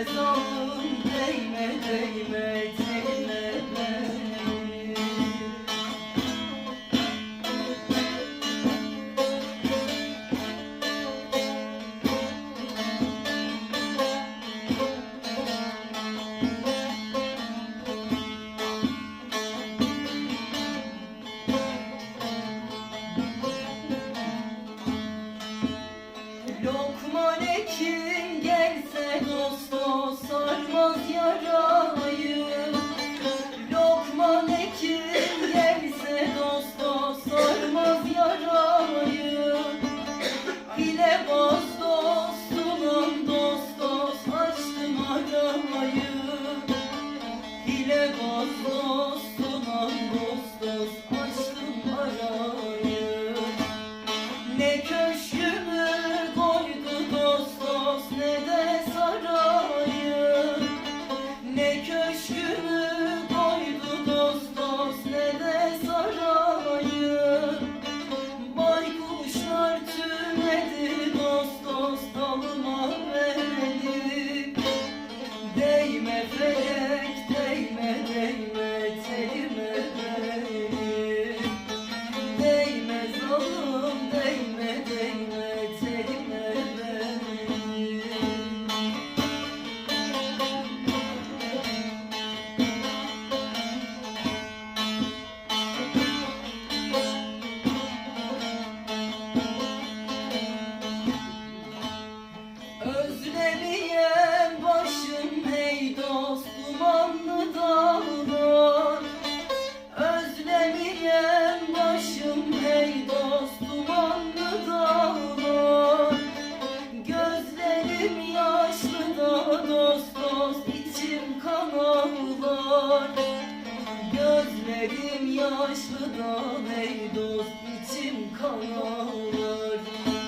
Ezan değme değme. soluma ah, ve değme fele Ellerim yaşlı da ey dost içim kanar